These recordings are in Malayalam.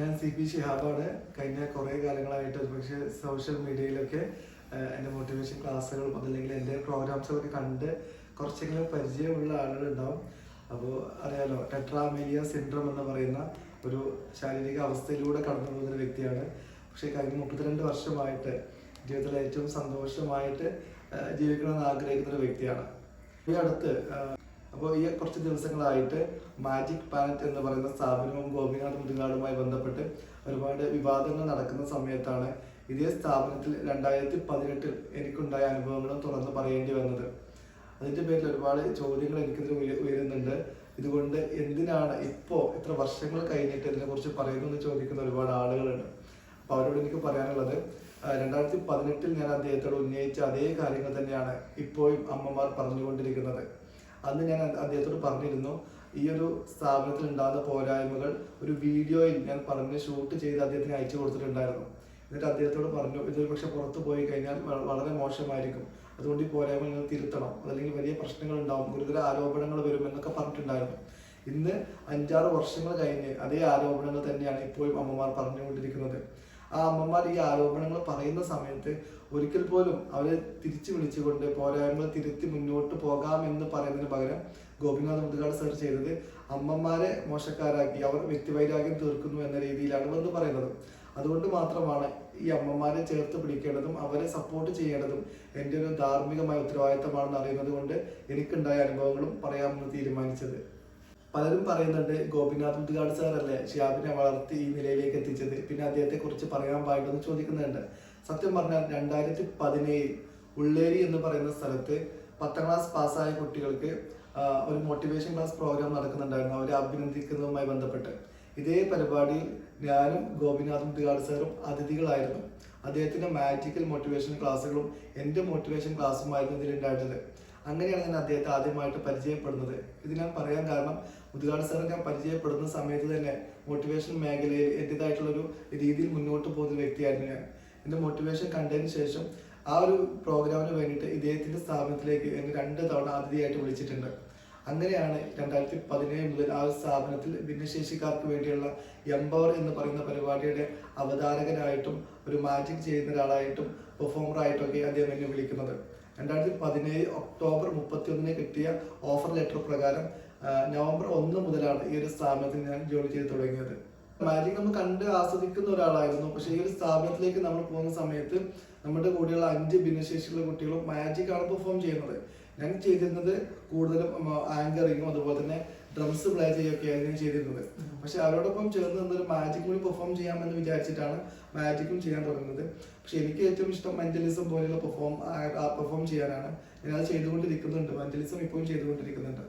ഞാൻ സി പി ഷിഹാബാണ്. കഴിഞ്ഞ കുറേ കാലങ്ങളായിട്ട് ഒരുപക്ഷെ സോഷ്യൽ മീഡിയയിലൊക്കെ എന്റെ മോട്ടിവേഷൻ ക്ലാസ്സുകളും അതല്ലെങ്കിൽ എന്റെ പ്രോഗ്രാംസുകളൊക്കെ കണ്ട് കുറച്ചെങ്കിലും പരിചയമുള്ള ആളുകളുണ്ടാവും. അപ്പോൾ അറിയാലോ ടെട്രാമേലിയ സിൻഡ്രം എന്ന് പറയുന്ന ഒരു ശാരീരിക അവസ്ഥയിലൂടെ കടന്നു പോകുന്ന ഒരു വ്യക്തിയാണ്. പക്ഷേ കഴിഞ്ഞ മുപ്പത്തിരണ്ട് വർഷമായിട്ട് ജീവിതത്തിൽ ഏറ്റവും സന്തോഷമായിട്ട് ജീവിക്കണമെന്ന് ആഗ്രഹിക്കുന്ന ഒരു വ്യക്തിയാണ്. ഈ അടുത്ത് അപ്പോൾ ഈ കുറച്ച് ദിവസങ്ങളായിട്ട് മാജിക് പാനറ്റ് എന്ന് പറയുന്ന സ്ഥാപനവും ഗോപിനാഥ് മുതുകാടുമായി ബന്ധപ്പെട്ട് ഒരുപാട് വിവാദങ്ങൾ നടക്കുന്ന സമയത്താണ് ഇതേ സ്ഥാപനത്തിൽ രണ്ടായിരത്തി പതിനെട്ടിൽ എനിക്കുണ്ടായ അനുഭവങ്ങളും തുറന്ന് പറയേണ്ടി വന്നത്. അതിന്റെ പേരിൽ ഒരുപാട് ചോദ്യങ്ങൾ എനിക്കിതിൽ ഉയ- ഉയരുന്നുണ്ട്. ഇതുകൊണ്ട് എന്തിനാണ് ഇപ്പോൾ ഇത്ര വർഷങ്ങൾ കഴിഞ്ഞിട്ട് ഇതിനെക്കുറിച്ച് പറയുന്നു എന്ന് ചോദിക്കുന്ന ഒരുപാട് ആളുകളുണ്ട്. അപ്പോൾ അവരോട് എനിക്ക് പറയാനുള്ളത് രണ്ടായിരത്തി പതിനെട്ടിൽ ഞാൻ അദ്ദേഹത്തോട് ഉന്നയിച്ച അതേ കാര്യങ്ങൾ തന്നെയാണ് ഇപ്പോഴും അമ്മമാർ പറഞ്ഞുകൊണ്ടിരിക്കുന്നത്. അന്ന് ഞാൻ അദ്ദേഹത്തോട് പറഞ്ഞിരുന്നു ഈ ഒരു സ്ഥാപനത്തിൽ ഉണ്ടാകുന്ന പോരായ്മകൾ ഒരു വീഡിയോയിൽ ഞാൻ പറഞ്ഞ് ഷൂട്ട് ചെയ്ത് അദ്ദേഹത്തിന് അയച്ചു കൊടുത്തിട്ടുണ്ടായിരുന്നു. എന്നിട്ട് അദ്ദേഹത്തോട് പറഞ്ഞു ഇതൊരു പക്ഷെ പുറത്തു പോയി കഴിഞ്ഞാൽ വളരെ മോശമായിരിക്കും. അതുകൊണ്ട് ഈ പോരായ്മ നിങ്ങൾ തിരുത്തണം. അതല്ലെങ്കിൽ വലിയ പ്രശ്നങ്ങൾ ഉണ്ടാവും. ഗുരുതര ആരോപണങ്ങൾ വരും എന്നൊക്കെ പറഞ്ഞിട്ടുണ്ടായിരുന്നു. ഇന്ന് അഞ്ചാറ് വർഷങ്ങൾ കഴിഞ്ഞ് അതേ ആരോപണങ്ങൾ തന്നെയാണ് ഇപ്പോഴും അമ്മമാർ പറഞ്ഞുകൊണ്ടിരിക്കുന്നത്. ആ അമ്മമാർ ഈ ആരോപണങ്ങൾ പറയുന്ന സമയത്ത് ഒരിക്കൽ പോലും അവരെ തിരിച്ചു വിളിച്ചുകൊണ്ട് പോരായ്മകൾ തിരുത്തി മുന്നോട്ട് പോകാമെന്ന് പറയുന്നതിന് പകരം ഗോപിനാഥ് മുതുകാട് സർ ചെയ്തത് അമ്മമാരെ മോശക്കാരാക്കി അവർ വ്യക്തിവൈരാഗ്യം തീർക്കുന്നു എന്ന രീതിയിലാണ് വന്ന് പറയുന്നത്. അതുകൊണ്ട് മാത്രമാണ് ഈ അമ്മമാരെ ചേർത്ത് പിടിക്കേണ്ടതും അവരെ സപ്പോർട്ട് ചെയ്യേണ്ടതും എന്റെ ഒരു ധാർമ്മികമായ ഉത്തരവാദിത്തമാണെന്ന് അറിയുന്നത് കൊണ്ട് എനിക്കുണ്ടായ അനുഭവങ്ങളും പറയാമെന്ന് തീരുമാനിച്ചത്. പലരും പറയുന്നുണ്ട് ഗോപിനാഥ് മുത്തുകാട് സാറല്ലേ ഷിയാബിനെ വളർത്തി ഈ നിലയിലേക്ക് എത്തിച്ചത്. പിന്നെ അദ്ദേഹത്തെ കുറിച്ച് പറയാൻ പാടില്ലെന്ന് ചോദിക്കുന്നുണ്ട്. സത്യം പറഞ്ഞാൽ രണ്ടായിരത്തി പതിനേഴിൽ ഉള്ളേരി എന്ന് പറയുന്ന സ്ഥലത്ത് പത്താം ക്ലാസ് പാസ്സായ കുട്ടികൾക്ക് ഒരു മോട്ടിവേഷൻ ക്ലാസ് പ്രോഗ്രാം നടക്കുന്നുണ്ടായിരുന്നു. അവരെ അഭിനന്ദിക്കുന്നതുമായി ബന്ധപ്പെട്ട്. ഇതേ പരിപാടി ഞാനും ഗോപിനാഥ് മുത്തുകാട് സാറും അതിഥികളായിരുന്നു. അദ്ദേഹത്തിന്റെ മാജിക്കൽ മോട്ടിവേഷൻ ക്ലാസ്സുകളും എന്റെ മോട്ടിവേഷൻ ക്ലാസ്സുമായിരുന്നു ഇതിലുണ്ടായിരുന്നത്. അങ്ങനെയാണ് ഞാൻ അദ്ദേഹത്തെ ആദ്യമായിട്ട് പരിചയപ്പെടുന്നത്. ഇത് ഞാൻ പറയാൻ കാരണം മുതുകാട് സാറൊക്കെ പരിചയപ്പെടുന്ന സമയത്ത് തന്നെ മോട്ടിവേഷൻ മേഖലയിൽ എന്റെതായിട്ടുള്ളൊരു രീതിയിൽ മുന്നോട്ട് പോകുന്ന വ്യക്തിയായിരുന്നു ഞാൻ. എന്റെ മോട്ടിവേഷൻ കണ്ടതിന് ശേഷം ആ ഒരു പ്രോഗ്രാമിന് വേണ്ടിയിട്ട് ഇദ്ദേഹത്തിന്റെ സ്ഥാപനത്തിലേക്ക് എന്നെ രണ്ട് തവണ അതിഥിയായിട്ട് വിളിച്ചിട്ടുണ്ട്. അങ്ങനെയാണ് രണ്ടായിരത്തി പതിനേഴ് മുതൽ ആ ഒരു സ്ഥാപനത്തിൽ ഭിന്നശേഷിക്കാർക്ക് വേണ്ടിയുള്ള എംപവർ എന്ന് പറയുന്ന പരിപാടിയുടെ അവതാരകനായിട്ടും ഒരു മാജിക് ചെയ്യുന്ന ഒരാളായിട്ടും പെർഫോമറായിട്ടൊക്കെ അദ്ദേഹം എന്നെ വിളിക്കുന്നത്. രണ്ടായിരത്തി പതിനേഴ് ഒക്ടോബർ മുപ്പത്തി ഒന്നിന് കിട്ടിയ ഓഫർ ലെറ്റർ പ്രകാരം നവംബർ ഒന്ന് മുതലാണ് ഈ ഒരു സ്ഥാപനത്തിൽ ഞാൻ ജോലി ചെയ്ത് തുടങ്ങിയത്. മാജിക് നമ്മൾ കണ്ട് ആസ്വദിക്കുന്ന ഒരാളായിരുന്നു. പക്ഷേ ഈ ഒരു സ്ഥാപനത്തിലേക്ക് നമ്മൾ പോകുന്ന സമയത്ത് നമ്മുടെ കൂടെയുള്ള അഞ്ച് ഭിന്നശേഷിയുള്ള കുട്ടികളും മാജിക് ആണ് പെർഫോം ചെയ്യുന്നത്. ഞാൻ ചെയ്തിരുന്നത് കൂടുതലും ആങ്കറിങ്ങും അതുപോലെ തന്നെ ഡ്രംസ് പ്ലേ ചെയ്യുകയൊക്കെയാണ് ഞാൻ ചെയ്തിരുന്നത്. പക്ഷെ അവരോടൊപ്പം ചേർന്ന് നിന്നൊരു മാജിക് കൂടി പെർഫോം ചെയ്യാമെന്ന് വിചാരിച്ചിട്ടാണ് മാജിക്കും ചെയ്യാൻ തുടങ്ങുന്നത്. പക്ഷെ എനിക്ക് ഏറ്റവും ഇഷ്ടം മെന്റലിസം പോലെയുള്ള പെർഫോം പെർഫോം ചെയ്യാനാണ്. ഞാൻ അത് ചെയ്തുകൊണ്ടിരിക്കുന്നുണ്ട്. മെന്റലിസം ഇപ്പോഴും ചെയ്തുകൊണ്ടിരിക്കുന്നുണ്ട്.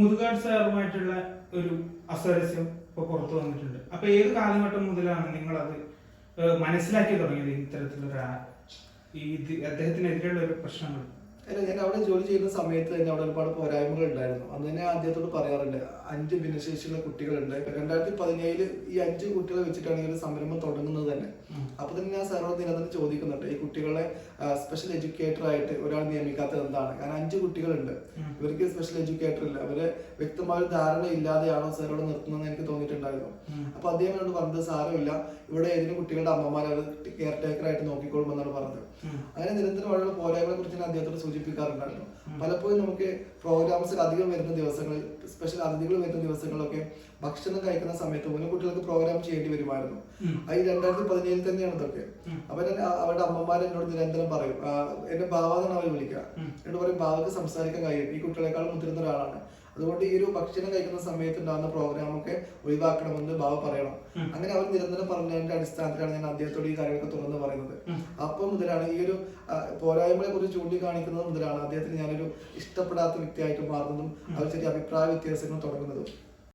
മുതുകാട് സാറുമായിട്ടുള്ള ഒരു അസ്വാരസ്യം ഇപ്പൊ പുറത്തു വന്നിട്ടുണ്ട്. അപ്പൊ ഏത് കാലഘട്ടം മുതലാണ് നിങ്ങൾ അത് മനസ്സിലാക്കി തുടങ്ങിയത് ഇത്തരത്തിലൊരു ഈ അദ്ദേഹത്തിനെതിരെയുള്ള ഒരു പ്രശ്നങ്ങൾ? അല്ല ഞാൻ അവിടെ ജോലി ചെയ്യുന്ന സമയത്ത് തന്നെ അവിടെ ഒരുപാട് പോരായ്മകൾ ഉണ്ടായിരുന്നു. അന്ന് തന്നെ അദ്ദേഹത്തോട് പറയാറുണ്ട് അഞ്ച് ഭിന്നശേഷിയുള്ള കുട്ടികളുണ്ട്. രണ്ടായിരത്തി പതിനേഴിൽ ഈ അഞ്ച് കുട്ടികളെ വെച്ചിട്ടാണ് ഈ ഒരു സംരംഭം തുടങ്ങുന്നത് തന്നെ. അപ്പൊ തന്നെ ഞാൻ സാറോട് നിരന്തരം ചോദിക്കുന്നുണ്ട്. ഈ കുട്ടികളെ സ്പെഷ്യൽ എഡ്യൂക്കേറ്റർ ആയിട്ട് ഒരാൾ നിയമിക്കാത്തത് എന്താണ്? കാരണം അഞ്ച് കുട്ടികളുണ്ട്. ഇവർക്ക് സ്പെഷ്യൽ എഡ്യൂക്കേറ്റർ ഇല്ല. അവർ വ്യക്തമായ ധാരണ ഇല്ലാതെയാണോ സാറോട് നിർത്തുന്നതെന്ന് എനിക്ക് തോന്നിയിട്ടുണ്ടായിരുന്നു. അപ്പൊ അദ്ദേഹം എന്നോട് പറഞ്ഞത് സാരമില്ല. ഇവിടെ ഏതിനും കുട്ടികളുടെ അമ്മമാരെ അവർ കെയർ ടേക്കർ ആയിട്ട് നോക്കിക്കോളും എന്നാണ് പറഞ്ഞത്. അങ്ങനെ നിരന്തരമായുള്ള പോരായ്മകളെ കുറിച്ച് ഞാൻ അദ്ദേഹത്തോട് സൂചിപ്പിക്കാറുണ്ടായിരുന്നു. പലപ്പോഴും നമുക്ക് പ്രോഗ്രാംസിൽ അധികം വരുന്ന ദിവസങ്ങളിൽ സ്പെഷ്യൽ അതിഥികൾ വരുന്ന ദിവസങ്ങളിലൊക്കെ ഭക്ഷണം കഴിക്കുന്ന സമയത്ത് ഓരോ കുട്ടികൾക്ക് പ്രോഗ്രാം ചെയ്യേണ്ടി വരുമായിരുന്നു. അത് രണ്ടായിരത്തി പതിനേഴിൽ തന്നെയാണ് ഇതൊക്കെ. അപ്പൊ അവരുടെ അമ്മമാർ എന്നോട് നിരന്തരം പറയും എന്റെ ബാവ എന്നാണ് അവർ വിളിക്കുക. എന്നോട് പറയും ബാവക്ക് സംസാരിക്കാൻ കഴിയും. ഈ കുട്ടികളെക്കാൾ മുതിർന്ന ഒരാളാണ്. അതുകൊണ്ട് ഈ ഒരു ഭക്ഷണം കഴിക്കുന്ന സമയത്ത് ഉണ്ടാകുന്ന പ്രോഗ്രാമൊക്കെ ഒഴിവാക്കണമെന്ന് ബാബ പറയണം. അങ്ങനെ അവർ നിരന്തരം പറഞ്ഞതിന്റെ അടിസ്ഥാനത്തിലാണ് ഞാൻ അദ്ദേഹത്തോട് ഈ കാര്യങ്ങളൊക്കെ തുറന്ന് പറയുന്നത്. അപ്പം മുതലാണ് ഈ ഒരു പോരായ്മകളെ കുറിച്ച് ചൂണ്ടിക്കാണിക്കുന്നത് മുതലാണ് അദ്ദേഹത്തിന് ഞാനൊരു ഇഷ്ടപ്പെടാത്ത വ്യക്തിയായിട്ട് മാറുന്നതും അവർ ചെറിയ അഭിപ്രായ വ്യത്യാസങ്ങൾ തുടങ്ങുന്നതും.